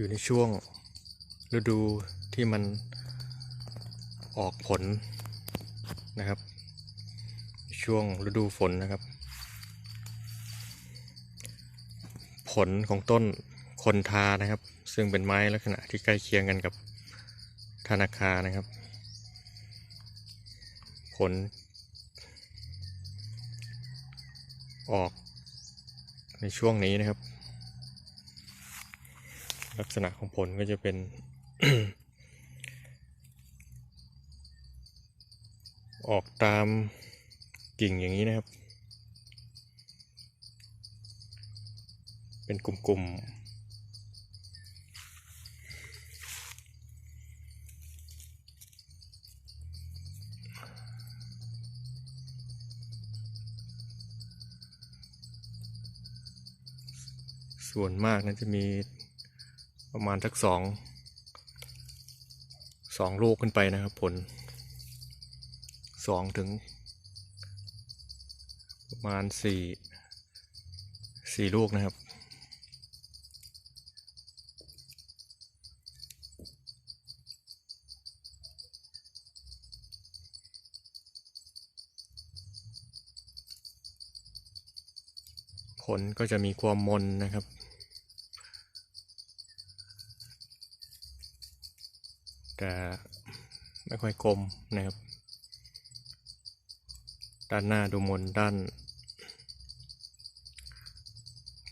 อยู่ในช่วงฤดูที่มันออกผลนะครับ ช่วงฤดูฝนนะครับ ผลของต้นคนทานะครับ ซึ่งเป็นไม้ลักษณะที่ใกล้เคียงกันกับธนาคานะครับ ผล ออกในช่วงนี้นะครับ ลักษณะของผลก็จะเป็นออกตามกิ่งอย่างนี้นะครับ เป็นกลุ่มๆ ส่วนมากนะจะมี ประมาณสักสองสองลูกขึ้นไปนะครับผลสองถึง ประมาณสี่สี่ลูกนะครับ ผลก็จะมีความมนนะครับ แต่ไม่ค่อยกลมนะครับ ด้านหน้าดูมนด้าน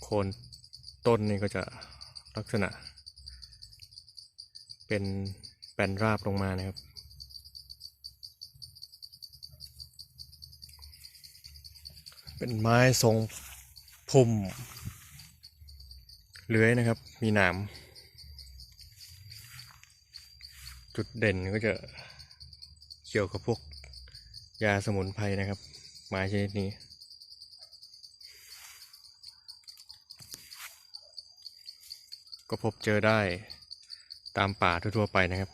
โคนต้นนี่ก็จะลักษณะ เป็นแปนราบลงมานะครับ เป็นไม้ทรงพุ่มเลื้อยนะครับ มีหนาม จุดเด่นก็จะเกี่ยวกับพวกยาสมุนไพรนะครับ ไม้ชนิดนี้ ก็พบเจอได้ตามป่าทั่วๆไปนะครับ